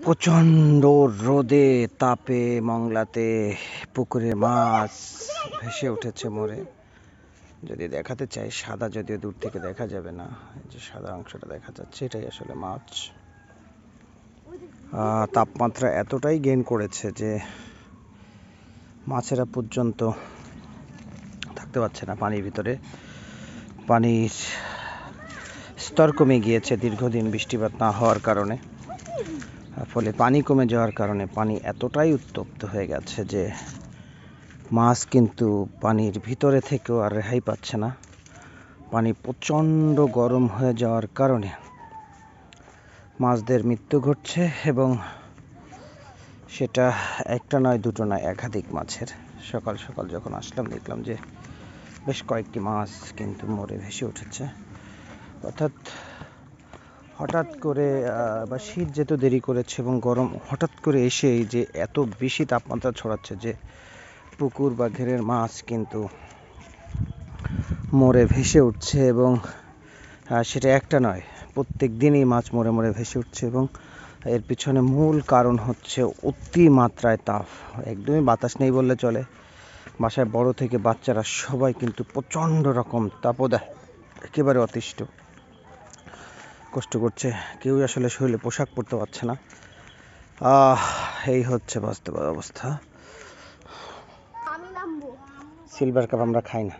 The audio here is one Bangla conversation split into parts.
প্রচণ্ড রোদে, তাপে, মংলাতে, পুকুরে মাছ ভেসে উঠেছে মরে যদি দেখাতে চাই, সাদা যদিও দূর থেকে দেখা যাবে না যে সাদা অংশটা দেখা যাচ্ছে, এটাই আসলে মাছ। তাপমাত্রা এতটাই গেইন করেছে যে মাছেরা পর্যন্ত থাকতে পারছে না পানির ভিতরে। পানির স্তর কমে গিয়েছে, দীর্ঘদিন বৃষ্টিপাত না হওয়ার কারণে। ফলে পানি কমে যাওয়ার কারণে পানি এতটাই উত্তপ্ত হয়ে গেছে যে মাছ কিন্তু পানির ভিতরে থেকেও আর রেহাই পাচ্ছে না। পানি প্রচণ্ড গরম হয়ে যাওয়ার কারণে মাছদের মৃত্যু ঘটছে এবং সেটা একটা নয়, দুটো নয়, একাধিক মাছের। সকাল সকাল যখন আসলাম, দেখলাম যে বেশ কয়েকটি মাছ কিন্তু মরে ভেসে উঠেছে। অর্থাৎ হঠাৎ করে বা শীত যেহেতু দেরি করেছে এবং গরম, হঠাৎ করে এসেই যে এত বেশি তাপমাত্রা ছড়াচ্ছে যে পুকুর বা ঘেরের মাছ কিন্তু মরে ভেসে উঠছে এবং সেটা একটা নয়, প্রত্যেক দিনই মাছ মরে মরে ভেসে উঠছে এবং এর পিছনে মূল কারণ হচ্ছে অতি মাত্রায় তাপ। একদমই বাতাস নেই বললে চলে। বাসায় বড় থেকে বাচ্চারা সবাই কিন্তু প্রচণ্ড রকম তাপদাহ একেবারে অতিষ্ঠ। কষ্ট করছে। কেউ আসলে শরীরে পোশাক পরতে পারছে না। এই হচ্ছে বাস্তব অবস্থা। সিলভার কাপ আমরা খাই না।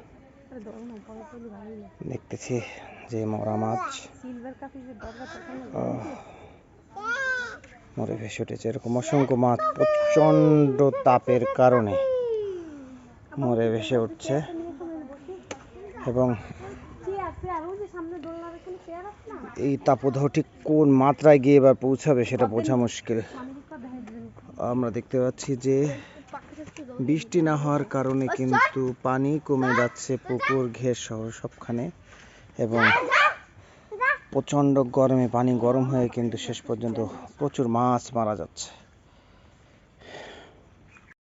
দেখতেছি যে মরা মাছ। মরে ভেসে উঠেছে। এরকম অসংখ্য মাছ প্রচণ্ড তাপের কারণে মরে ভেসে উঠছে। এবং এই তাপদাহ ঠিক কোন মাত্রায় গিয়ে এবার পৌঁছাবে সেটা বোঝা মুশকিল। আমরা দেখতে পাচ্ছি যে বৃষ্টি না হওয়ার কারণে কিন্তু পানি কমে যাচ্ছে পুকুর ঘের সহ সবখানে এবং প্রচণ্ড গরমে পানি গরম হয়ে কিন্তু শেষ পর্যন্ত প্রচুর মাছ মারা যাচ্ছে।